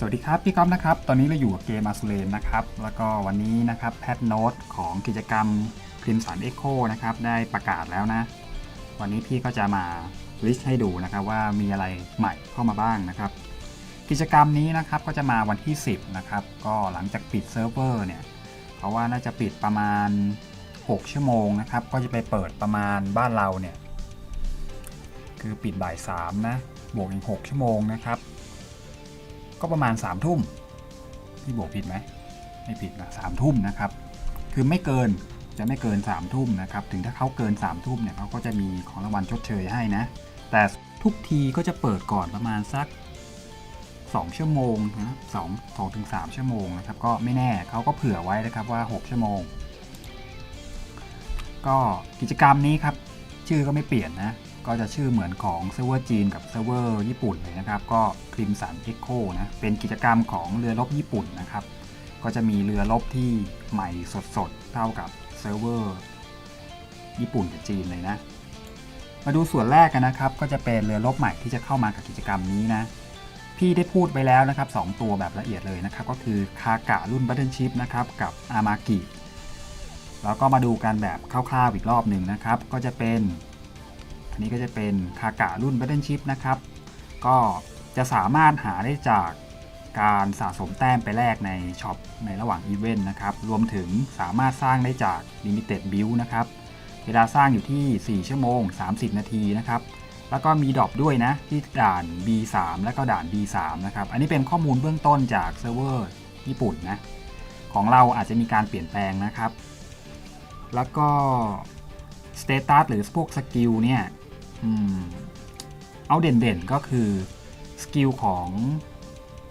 สวัสดีครับ พี่ก๊อฟนะครับ ตอนนี้เราอยู่กับเกมอาซูเลนนะครับ แล้วก็วันนี้นะครับแพทโน้ตของกิจกรรมคริมสันเอ็กโคนะครับ ได้ประกาศแล้วนะ วันนี้พี่ก็จะมาลิสต์ให้ดูนะครับว่ามีอะไรใหม่เข้ามาบ้างนะครับ กิจกรรมนี้นะครับก็จะมาวันที่ 10 นะครับ ก็หลังจากปิดเซิร์ฟเวอร์เนี่ยเพราะว่าน่าจะปิดประมาณ 6 ชั่วโมงนะครับ ก็จะไปเปิดประมาณบ้านเราเนี่ย คือปิดบ่าย3นะ บวกอีก 6 ชั่วโมงนะครับ ก็ประมาณ3ามทุ่มพี่บวกผิดไหมไม่ผิดนะสามทุ่มนะครับ คือไม่เกินจะไม่เกิน3ามทุ่มนะครับ ถึงถ้าเขาเกิน3ามทุ่มเนี่ยเขาก็จะมีของรางวัลชดเชยให้นะ แต่ทุกทีก็จะเปิดก่อนประมาณสัก 2 ชั่วโมงนะสองสองถึงสามชั่วโมงนะครับ ก็ไม่แน่เขาก็เผื่อไว้นะครับว่า 6 ชั่วโมง ก็กิจกรรมนี้ครับ ชื่อก็ไม่เปลี่ยนนะ ก็จะชื่อเหมือนของเซิร์ฟเวอร์จีนกับเซิร์ฟเวอร์ญี่ปุ่นเลยนะครับ ก็คริมสันเอ็กโคนะ เป็นกิจกรรมของเรือรบญี่ปุ่นนะครับ ก็จะมีเรือรบที่ใหม่สดๆ เท่ากับเซิร์ฟเวอร์ญี่ปุ่นกับจีนเลยนะ มาดูส่วนแรกกันนะครับ ก็จะเป็นเรือรบใหม่ที่จะเข้ามากับกิจกรรมนี้นะ พี่ได้พูดไปแล้วนะครับ 2 ตัวแบบละเอียดเลยนะครับ ก็คือคากะรุ่นบัตเทิลชิพนะครับกับอามากิแล้วก็มาดูกันแบบคร่าวๆอีกรอบหนึ่งนะครับ ก็จะเป็น อันนี้ก็จะเป็นคากะรุ่น Battle Chip นะครับ ก็จะสามารถหาได้จากการสะสมแต้มไปแลกในช็อปในระหว่างอีเวนต์นะครับ รวมถึงสามารถสร้างได้จาก Limited Build นะครับ เวลาสร้างอยู่ที่ 4 ชั่วโมง 30 นาทีนะครับ แล้วก็มีดรอปด้วยนะที่ด่าน B3 แล้วก็ด่าน B3 นะครับ อันนี้เป็นข้อมูลเบื้องต้นจากเซิร์ฟเวอร์ญี่ปุ่นนะ ของเราอาจจะมีการเปลี่ยนแปลงนะครับ แล้วก็สเตตัสหรือพวกสกิลเนี่ย อืมเอาเด่นๆ ก็คือสกิลของ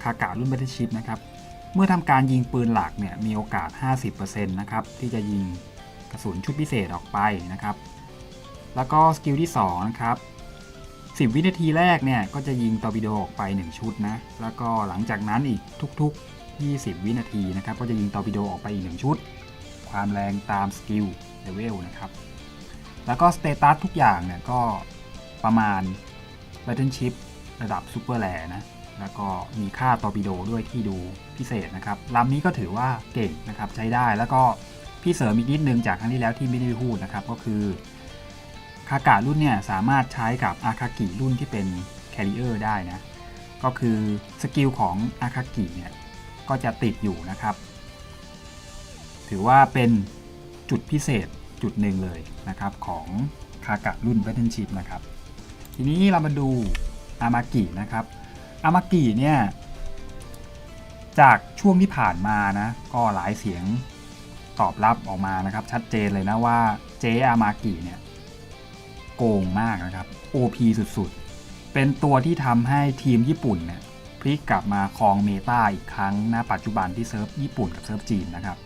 คาการุ่น Battle Chip นะครับ เมื่อทำการยิงปืนหลักเนี่ยมีโอกาส 50%นะครับที่จะยิงกระสุนชุดพิเศษออกไปนะครับ แล้วก็สกิลที่2นะครับ 10 วินาทีแรกเนี่ยก็จะยิงตอร์ปิโดออกไป 1 ชุดนะ แล้วก็หลังจากนั้นอีกทุก ๆ 20 วินาทีนะครับก็จะยิงตอร์ปิโดออกไปอีก 1 ชุด ความแรงตามสกิลเลเวลนะครับ แล้วก็สเตตัสทุกอย่างเนี่ยก็ ประมาณ Battle Chip ระดับซูเปอร์แ e นะ แล้วก็มีค่าตอร์ปิโดด้วยที่ดูพิเศษนะครับลำนี้ก็ถือว่าเก่งนะครับใช้ได้แล้วก็พี่เสริมอีกนิดนึงจากครั้งที่แล้วที่ไม่ได้พูดนะครับก็คือคาการุ่นเนี่ยสามารถใช้กับอาคากิรุ่นที่เป็นแคริเออร์ได้นะก็คือสกิลของอาคากิเนี่ยก็จะติดอยู่นะครับ ถือว่าเป็นจุดพิเศษจุดหนึ่งเลยนะครับของคากะรุ่น Battle Chip นะครับ ทีนี้เรามาดูอามากินะครับอามากิเนี่ยจากช่วงที่ผ่านมานะก็หลายเสียงตอบรับออกมานะครับ ชัดเจนเลยนะว่าเจอามากิเนี่ยโกงมากนะครับ OP สุดๆ เป็นตัวที่ทำให้ทีมญี่ปุ่นเนี่ยพลิกกลับมาครองเมตาอีกครั้งณปัจจุบันที่เซิร์ฟญี่ปุ่นกับเซิร์ฟจีนนะครับ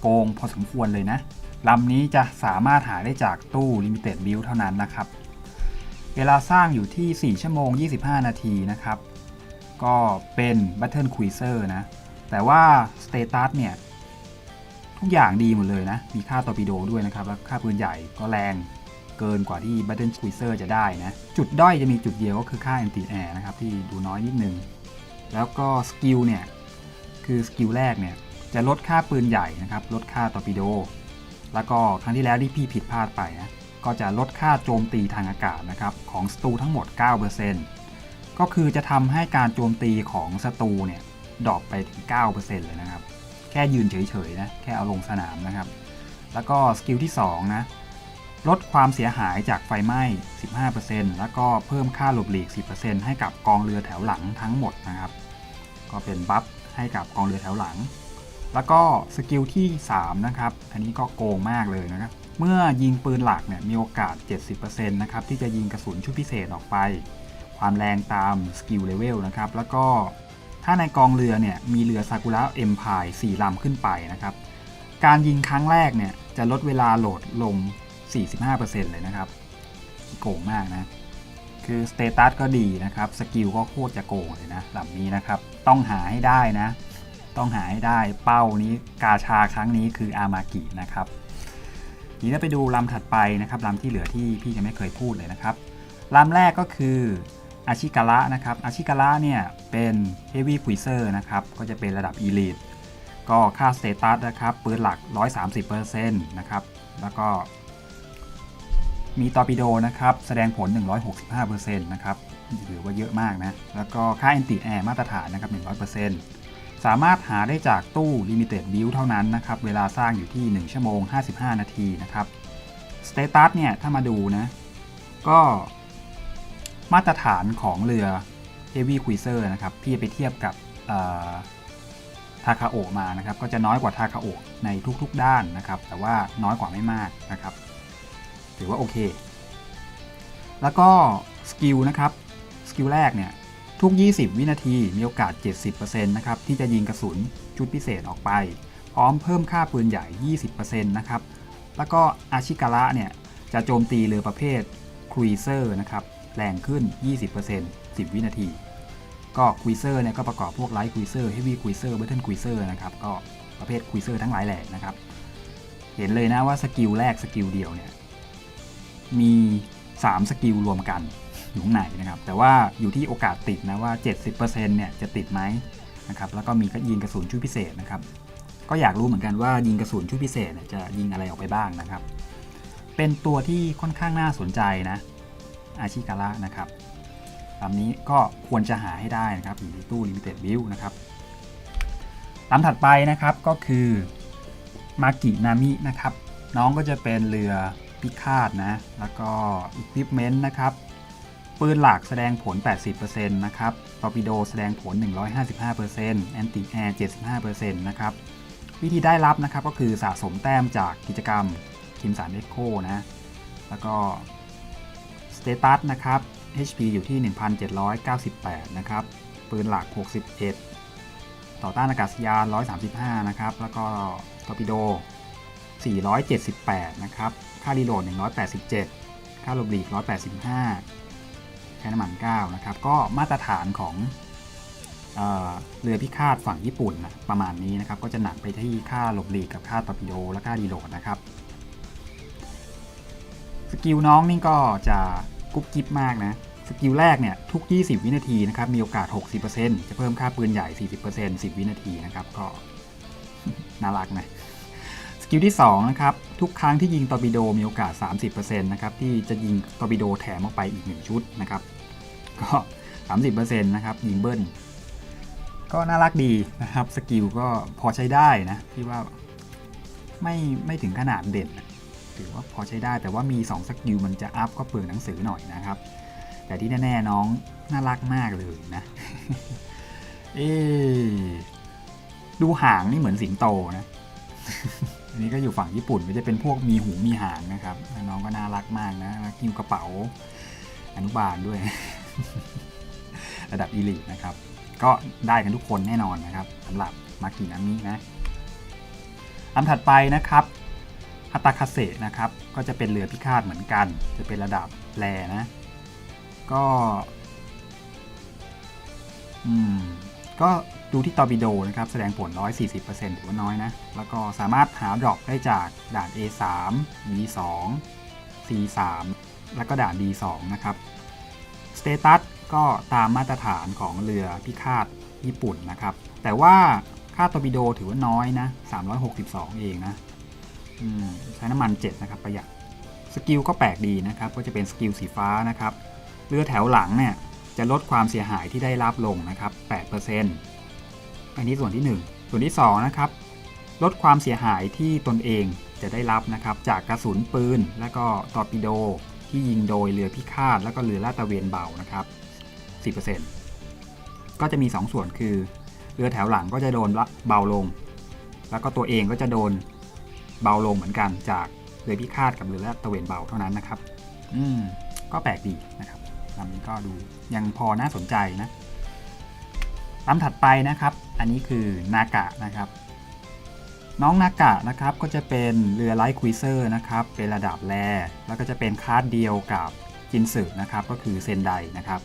โกงพอสมควรเลยนะลำนี้จะสามารถหาได้จากตู้ Limited Build เท่านั้นนะครับ เวลาสร้างอยู่ที่ 4 ชั่วโมง 25 นาทีนะครับ ก็เป็น Battle Cruiser นะ แต่ว่า Status เนี่ย ทุกอย่างดีหมดเลยนะ มีค่าตอร์ปิโดด้วยนะครับแล้วค่าปืนใหญ่ก็แรงเกินกว่าที่ Battle Cruiser จะได้นะ จุดด้อยจะมีจุดเดียวก็คือค่า Anti Air นะครับ ที่ดูน้อยนิดนึง แล้วก็สกิลเนี่ย คือสกิลแรกเนี่ย จะลดค่าปืนใหญ่นะครับ ลดค่าตอร์ปิโด แล้วก็ครั้งที่แล้วที่พี่ผิดพลาดไปนะ ก็จะลดค่าโจมตีทางอากาศนะครับของศัตรูทั้งหมด 9%ก็คือจะทำให้การโจมตีของศัตรูเนี่ยดรอปไปถึง 9%เลยนะครับ แค่ยืนเฉยๆนะ แค่เอาลงสนามนะครับ แล้วก็สกิลที่ 2 นะ ลดความเสียหายจากไฟไหม้ 15%แล้วก็เพิ่มค่าหลบหลีก 10%ให้กับกองเรือแถวหลังทั้งหมดนะครับ ก็เป็นบัฟให้กับกองเรือแถวหลัง แล้วก็สกิลที่ 3 นะครับ อันนี้ก็โกงมากเลยนะครับ เมื่อยิงปืนหลักเนี่ยมีโอกาส 70%นะครับที่จะยิงกระสุนชุดพิเศษออกไป ความแรงตามสกิลเลเวลนะครับแล้วก็ถ้าในกองเรือเนี่ยมีเรือซากุระเอ็มพาย4ลำขึ้นไปนะครับการยิงครั้งแรกเนี่ยจะลดเวลาโหลดลง 45%เลยนะครับโกงมากนะคือสเตตัสก็ดีนะครับสกิลก็โคตรจะโกงเลยนะลำนี้นะครับต้องหาให้ได้นะ ต้องหาให้ได้เป้านี้กาชาครั้งนี้คืออามากินะครับ ทีนี้าไปดูลำถัดไปนะครับลำที่เหลือที่พี่ยังไม่เคยพูดเลยนะครับลำแรกก็คืออาชิการะนะครับอาชิการะเนี่ยเป็น Heavy Cruiser นะครับก็จะเป็นระดับ Elite ก็ค่าสเตตัสนะครับปืนหลัก 130%นะครับแล้วก็มีตอร์ปิโดนะครับแสดงผล 165%นะครับถือว่าเยอะมากนะแล้วก็ค่า Anti Air มาตรฐานนะครับ100% สามารถหาได้จากตู้ Limited Build เท่านั้นนะครับ เวลาสร้างอยู่ที่ 1 ชั่วโมง 55 นาทีนะครับสเตตัสเนี่ย ถ้ามาดูนะ ก็มาตรฐานของเรือ Heavy Cruiser นะครับที่ไปเทียบกับทาคาโอมานะครับ ก็จะน้อยกว่าทาคาโอในทุกๆด้านนะครับ แต่ว่าน้อยกว่าไม่มากนะครับ ถือว่าโอเค แล้วก็สกิลนะครับ สกิลแรกเนี่ย ทุก 20 วินาทีมีโอกาส 70%นะครับที่จะยิงกระสุนชุดพิเศษออกไป พร้อมเพิ่มค่าปืนใหญ่ 20%นะครับ แล้วก็อาชิการะเนี่ยจะโจมตีเรือประเภทครูเซอร์นะครับแรงขึ้น 20% 10 วินาที ก็ครูเซอร์เนี่ยก็ประกอบพวกไลท์ครูเซอร์เฮฟวี่ครูเซอร์เบทเทิลครูเซอร์นะครับก็ประเภทครูเซอร์ทั้งหลายแหล่นะครับ เห็นเลยนะว่าสกิลแรกสกิลเดียวเนี่ยมี 3 สกิลรวมกัน อยู่ข้างในนะครับแต่ว่าอยู่ที่โอกาสติดนะว่า 70%เนี่ยจะติดไหมนะครับแล้วก็มีก็ยิงกระสุนชุดพิเศษนะครับก็อยากรู้เหมือนกันว่ายิงกระสุนชุดพิเศษเนี่ยจะยิงอะไรออกไปบ้างนะครับ เป็นตัวที่ค่อนข้างน่าสนใจนะอาชิการะนะครับลำนี้ก็ควรจะหาให้ได้นะครับอยู่ในตู้ Limited View นะครับลำถัดไปนะครับก็คือมากินามินะครับน้องก็จะเป็นเรือพิฆาตนะ แล้วก็ Equipment นะครับ ปืนหลักแสดงผล 80%นะครับ ตอร์ปิโดแสดงผล 155% Anti Air 75%นะครับ วิธีได้รับนะครับก็คือสะสมแต้มจากกิจกรรมคิมสันเอ็กโคนะ แล้วก็สเตตัสนะครับ HP อยู่ที่ 1798 นะครับ ปืนหลัก 61 ต่อต้านอากาศยาน 135 นะครับ แล้วก็ตอร์ปิโด 478 นะครับ ค่ารีโหลด 187 ค่าลบหลีก185 ใช้น้ำมัน9นะครับ ก็มาตรฐานของเอเรือพิฆาตฝั่งญี่ปุ่นนะประมาณนี้นะครับ ก็จะหนักไปที่ค่าหลบหลีกกับค่าตอร์ปิโดและค่ารีโหลดนะครับ สกิลน้องนี่ก็จะกุ๊บกิ๊บมากนะสกิลแรกเนี่ยทุก 20 วินาทีนะครับมีโอกาส 60%จะเพิ่มค่าปืนใหญ่ 40% 10 วินาทีนะครับ ก็น่ารักนะ กิลที่2นะครับทุกครั้งที่ยิงตอร์ปิโดมีโอกาส 30%นะครับที่จะยิงตอร์ปิโดแถมออกไปอีก 1 ชุดนะครับก็ 30%นะครับยิงเบิ้ลก็น่ารักดีนะครับสกิลก็พอใช้ได้นะที่ว่าไม่ไม่ถึงขนาดเด่นถือว่าพอใช้ได้แต่ว่ามี 2 สกิลมันจะอัพก็เปลืองหนังสือหน่อยนะครับ แต่ที่แน่ๆน้องน่ารักมากเลยนะเอ๊ดูหางนี่เหมือนสิงโตนะ อันนี้ก็อยู่ฝั่งญี่ปุ่นก็จะเป็นพวกมีหูมีหางนะครับ น้องก็น่ารักมากนะแล้วกิ้วกระเป๋าอนุบาลด้วย ระดับอีลิทนะครับ ก็ได้กันทุกคนแน่นอนนะครับสำหรับมากินามินะลำถัดไปนะครับฮัตตาคาเซนะครับ ก็จะเป็นเรือพิฆาตเหมือนกัน จะเป็นระดับแรนะ ก็ อืม ก็ ดูที่ตอร์ปิโดนะครับแสดงผล 140%ถือว่าน้อยนะ แล้วก็สามารถหาดรอปได้จากด่าน A3 B2 C3 แล้วก็ด่าน D2 นะครับสเตตัสก็ตามมาตรฐานของเรือพิฆาตญี่ปุ่นนะครับ แต่ว่าค่าตอร์ปิโดถือว่าน้อยนะ 362 เองนะใช้น้ำมัน7นะครับประหยัดสกิลก็แปลกดีนะครับ ก็จะเป็นสกิลสีฟ้านะครับ เรือแถวหลังเนี่ยจะลดความเสียหายที่ได้รับลงนะครับ 8% อันนี้ส่วนที่ 1 ส่วนที่2นะครับลดความเสียหายที่ตนเองจะได้รับนะครับจากกระสุนปืน และก็ตอร์ปิโดที่ยิงโดยเรือพิฆาตแล้วก็เรือลาดตระเวนเบานะครับ 10%ก็จะมี 2 ส่วนคือ เรือแถวหลังก็จะโดนเบาลง แล้วก็ตัวเองก็จะโดนเบาลงเหมือนกันจากเรือพิฆาตกับเรือลาดตระเวนเบาเท่านั้นนะครับ อืมก็แปลกดีนะครับลำนี้ก็ดูยังพอน่าสนใจนะ ลำถัดไปนะครับ อันนี้คือนากะนะครับ น้องนากะนะครับก็จะเป็นเรือไลท์ควิเซอร์นะครับ เป็นระดับแรแล้วก็จะเป็นคาสเดียวกับจินสึนะครับ ก็คือเซนไดนะครับ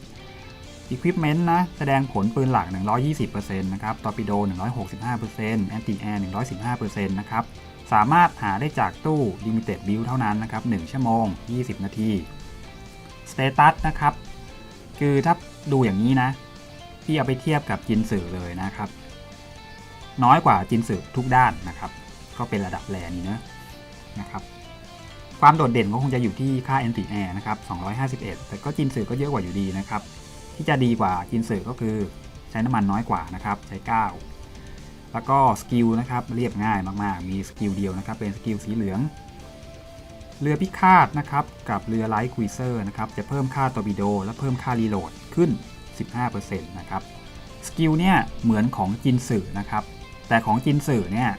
Equipment นะ แสดงผลปืนหลัก 120%นะครับตอร์ปิโด 165% Anti Air 115%นะครับ สามารถหาได้จากตู้ Limited Build เท่านั้นนะครับ 1 ชั่วโมง 20 นาที Status นะครับ คือถ้าดูอย่างนี้นะ พี่เอาไปเทียบกับจินสื่อเลยนะครับ น้อยกว่าจินสื่อทุกด้านนะครับ ก็เป็นระดับแรนี้นะนะครับ ความโดดเด่นก็คงจะอยู่ที่ค่า n t air นะครับ 251 แต่ก็จินสื่อก็เยอะกว่าอยู่ดีนะครับ ที่จะดีกว่าจินสื่อก็คือใช้น้ำมันน้อยกว่านะครับ ใช้ 9 แล้วก็สกิลนะครับเรียบง่ายมากๆ มีสกิลเดียวนะครับ เป็นสกิลสีเหลืองเรือพิฆาตนะครับกับเรือไลท์ควีเซอร์นะครับจะเพิ่มค่าตอร์ปิโด และเพิ่มค่ารีโหลดขึ้น 15%นะครับสกิลเนี่ยเหมือนของจินสื่อนะครับ แต่ของจินสื่อเนี่ย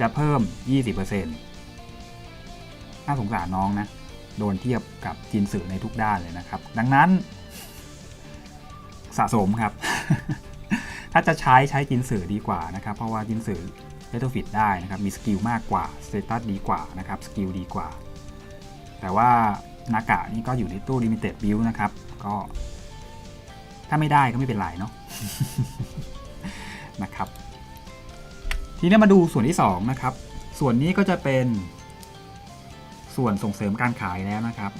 จะเพิ่ม 20%น่าสงสารน้องนะ โดนเทียบกับจินสื่อในทุกด้านเลยนะครับ ดังนั้น สะสมครับ ถ้าจะใช้ใช้จินสื่อดีกว่านะครับ เพราะว่าจินสื่อเลตฟิตได้นะครับ มีสกิลมากกว่าสเตตัสดีกว่านะครับ สกิลดีกว่า แต่ว่านากะนี่ก็อยู่ในตู้ Limited Build นะครับ ก็ ถ้าไม่ได้ก็ไม่เป็นไรเนาะนะครับ ทีนี้มาดูส่วนที่2นะครับ ส่วนนี้ก็จะเป็น ส่วนส่งเสริมการขายแล้วนะครับ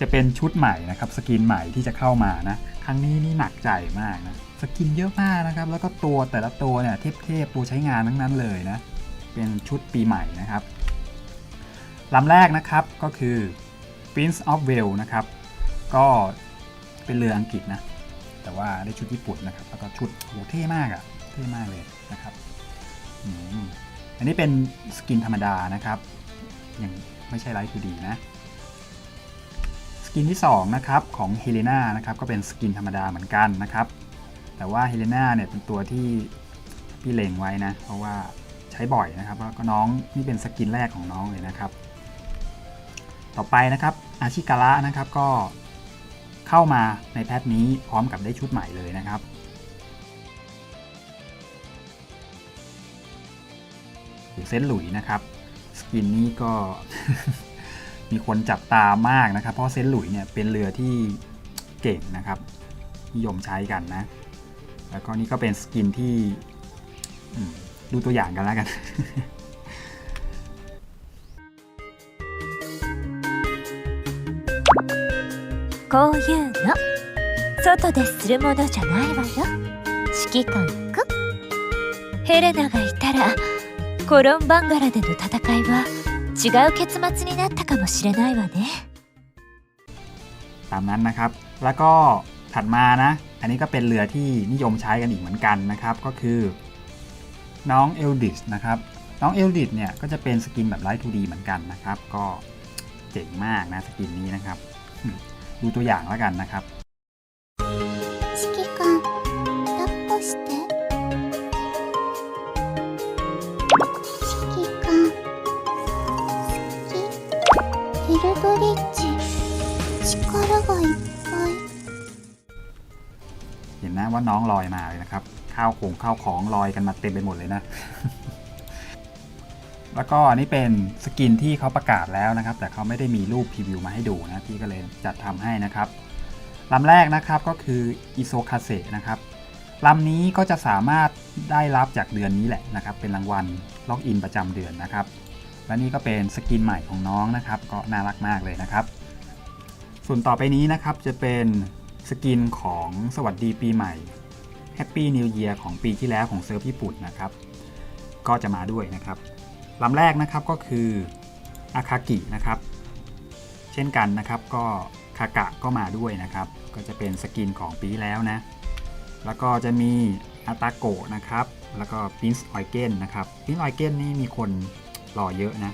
จะเป็นชุดใหม่นะครับ สกินใหม่ที่จะเข้ามานะ ครั้งนี้นี่หนักใจมากนะสกินเยอะมากนะครับ แล้วก็ตัวแต่ละตัวเนี่ยเทพๆตัวใช้งานทั้งนั้นเลยนะ เป็นชุดปีใหม่นะครับลำแรกนะครับก็คือ Prince of w a l e นะครับ ก็ เป็นเรืออังกฤษนะ แต่ว่าได้ชุดญี่ปุ่นนะครับ แล้วก็ชุดโหเท่มากอะ่ะ เท่มากเลยนะครับอันนี้เป็นสกินธรรมดานะครับยังไม่ใช่ไลท์ทูดีนะ สกินที่ 2 นะครับ ของเฮเลนานะครับ ก็เป็นสกินธรรมดาเหมือนกันนะครับ แต่ว่าเฮเลนาเนี่ยเป็นตัวที่พี่เลงไว้นะ เพราะว่าใช้บ่อยนะครับแล้วก็น้องนี่เป็นสกินแรกของน้องเลยนะครับ ต่อไปนะครับอาชิการะนะครับก็ เข้ามาในแพทนี้พร้อมกับได้ชุดใหม่เลยนะครับหรือเซนหลุยนะครับสกินนี้ก็มีคนจับตามากนะครับ เพราะเซนหลุยเนี่ยเป็นเรือที่เก่งนะครับนิยมใช้กันนะ แล้วก็นี่ก็เป็นสกินที่ดูตัวอย่างกันแล้วกัน こういうの外でするものじゃないわよ指揮官くヘレナがいたらコロンバンガラでの戦いは違う結末になったかもしれないわね ตามนั้นนะครับ แล้วก็ถัดมานะ อันนี้ก็เป็นเรือที่นิยมใช้กันอีกเหมือนกันนะครับ ก็คือน้องเอลดิสนะครับ น้องเอลดิสเนี่ยก็จะเป็นสกินแบบไลท์ 2D เหมือนกันนะครับ ก็เจ๋งมากนะสกินนี้นะครับ ดูตัวอย่างแล้วกันนะครับเห็นนะว่าน้องลอยมาเลยนะครับ ข้าวของข้าวของลอยกันมาเต็มไปหมดเลยนะ แล้วก็อันนี้เป็นสกินที่เขาประกาศแล้วนะครับ แต่เขาไม่ได้มีรูปพรีวิวมาให้ดูนะพี่ก็เลยจัดทำให้นะครับลำแรกนะครับก็คืออิโซคาเซนะครับลำนี้ก็จะสามารถได้รับจากเดือนนี้แหละนะครับ เป็นรางวัลล็อกอินประจำเดือนนะครับ และนี่ก็เป็นสกินใหม่ของน้องนะครับ ก็น่ารักมากเลยนะครับ ส่วนต่อไปนี้นะครับจะเป็นสกินของสวัสดีปีใหม่ Happy New Year ของปีที่แล้วของเซิร์ฟญี่ปุ่นนะครับ ก็จะมาด้วยนะครับ ลำแรกนะครับก็คืออาคากินะครับ เช่นกันนะครับก็คากะก็มาด้วยนะครับ ก็จะเป็นสกินของปีแล้วนะ แล้วก็จะมีอาตาโกะนะครับ แล้วก็ปินส์ออยเกนนะครับปินส์ออยเกนนี่มีคนรอเยอะนะ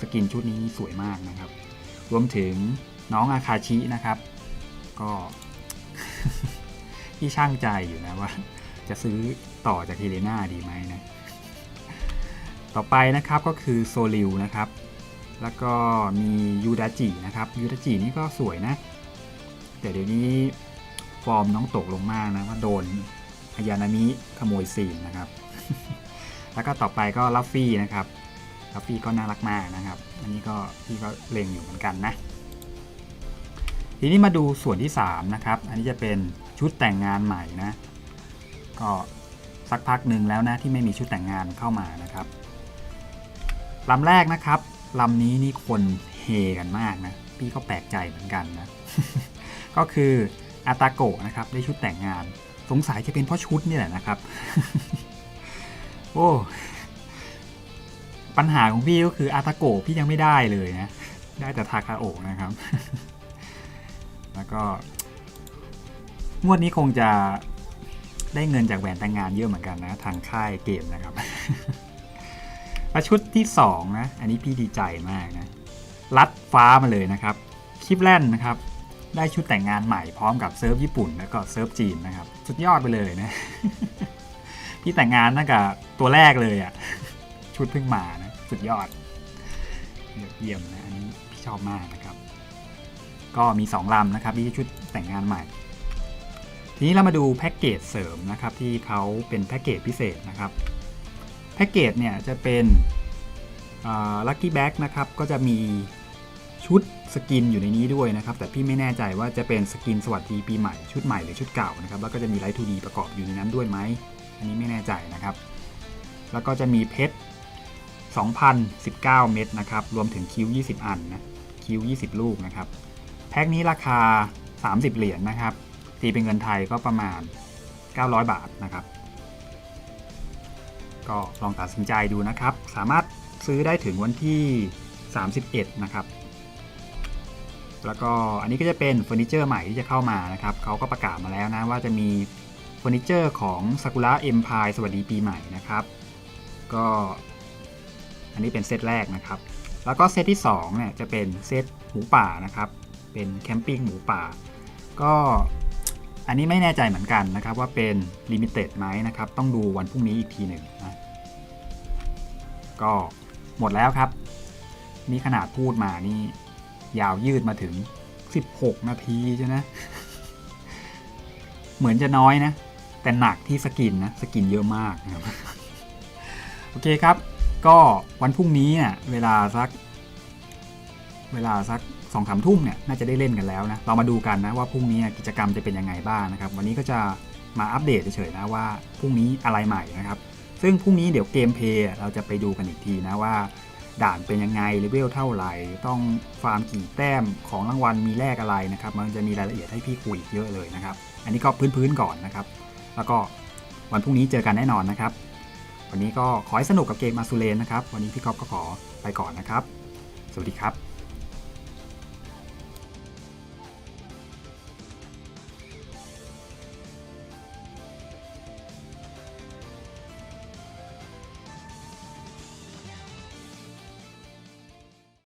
สกินชุดนี้สวยมากนะครับ รวมถึงน้องอาคาชินะครับ ก็ที่ช่างใจอยู่นะว่า จะซื้อต่อจากเฮเลนาดีไหมนะ ต่อไปนะครับก็คือโซลิวนะครับ แล้วก็มียูดาจินะครับยูดาจินี่ก็สวยนะ แต่เดี๋ยวนี้ฟอร์มน้องตกลงมากนะว่าโดนอายานามิขโมยซีนนะครับ แล้วก็ต่อไปก็ลัฟฟี่นะครับลัฟฟี่ก็น่ารักมากนะครับ อันนี้ก็พี่ก็เล็งอยู่เหมือนกันนะ ทีนี้มาดูส่วนที่3นะครับ อันนี้จะเป็นชุดแต่งงานใหม่นะ ก็สักพักหนึ่งแล้วนะที่ไม่มีชุดแต่งงานเข้ามานะครับ ลำแรกนะครับลำนี้นี่คนเฮกันมากนะ พี่ก็แปลกใจเหมือนกันนะ ก็คืออาตาโกะนะครับได้ชุดแต่งงาน สงสัยจะเป็นเพราะชุดนี่แหละนะครับ โอ้ปัญหาของพี่ก็คืออาตาโกะพี่ยังไม่ได้เลยนะ ได้แต่ทาคาโอะนะครับ แล้วก็ งวดนี้คงจะได้เงินจากแหวนแต่งงานเยอะเหมือนกันนะ ทางค่ายเกมนะครับ และชุดที่สองนะอันนี้พี่ดีใจมากนะลัดฟ้ามาเลยนะครับคลิปแรนนะครับได้ชุดแต่งงานใหม่พร้อมกับเซิร์ฟญี่ปุ่นแล้วก็เซิร์ฟจีนนะครับสุดยอดไปเลยนะพี่แต่งงานตั้งแต่ตัวแรกเลยอะ่ะชุดเพิ่งมานะสุดยอดเยี่ยมนะอันนี้พี่ชอบมากนะครับ ก็มี2ลำนะครับที่ชุดแต่งงานใหม่ ทีนี้เรามาดูแพ็กเกจเสริมนะครับที่เขาเป็นแพ็กเกจพิเศษนะครับ แพ็กเกจเนี่ยจะเป็นลัคกี้แบ็กนะครับก็จะมีชุดสกินอยู่ในนี้ด้วยนะครับ แต่พี่ไม่แน่ใจว่าจะเป็นสกินสวัสดีปีใหม่ชุดใหม่หรือชุดเก่านะครับ แล้วก็จะมีไลท์ทูดีประกอบอยู่ในนั้นด้วยไหม อันนี้ไม่แน่ใจนะครับ แล้วก็จะมีเพชร2,019 เม็ดนะครับ รวมถึงคิว20 อันนะคิว20 ลูกนะครับ แพ็คนี้ราคา 30 เหรียญนะครับ ตีเป็นเงินไทยก็ประมาณ 900 บาทนะครับ ก็ลองตัดสินใจดูนะครับ สามารถซื้อได้ถึงวันที่ 31 นะครับ แล้วก็อันนี้ก็จะเป็นเฟอร์นิเจอร์ใหม่ที่จะเข้ามานะครับเขาก็ประกาศมาแล้วนะว่าจะมีเฟอร์นิเจอร์ของซากุระเอ็มพายสวัสดีปีใหม่นะครับ ก็อันนี้เป็นเซตแรกนะครับ แล้วก็เซตที่2เนี่ยจะเป็นเซตหมูป่านะครับ เป็นแคมปิ้งหมูป่า ก็ อันนี้ไม่แน่ใจเหมือนกันนะครับว่าเป็นลิมิเต็ดไหมนะครับ ต้องดูวันพรุ่งนี้อีกทีหนึ่งนะก็หมดแล้วครับ นี่ขนาดพูดมานี่ ยาวยืดมาถึง 16 นาทีใช่ไหมเหมือนจะน้อยนะ แต่หนักที่สกินนะ สกินเยอะมากนะครับโอเคครับ ก็วันพรุ่งนี้เนี่ยเวลาสัก เวลาสัก สองสามทุ่มเนี่ยน่าจะได้เล่นกันแล้วนะเรามาดูกันนะว่าพรุ่งนี้กิจกรรมจะเป็นยังไงบ้างนะครับ วันนี้ก็จะมาอัปเดตเฉยๆนะว่าพรุ่งนี้อะไรใหม่นะครับ ซึ่งพรุ่งนี้เดี๋ยวเกมเพลย์เราจะไปดูกันอีกทีนะว่าด่านเป็นยังไงเลเวลเท่าไหร่ ต้องฟาร์มกี่แต้มของรางวัลมีแลกอะไรนะครับ มันจะมีรายละเอียดให้พี่คุยเยอะเลยนะครับ อันนี้ก็พื้นๆก่อนนะครับ แล้วก็วันพรุ่งนี้เจอกันแน่นอนนะครับ วันนี้ก็ขอให้สนุกกับเกมมาซูเลนนะครับ วันนี้พี่ก๊อฟก็ขอไปก่อนนะครับ สวัสดีครับ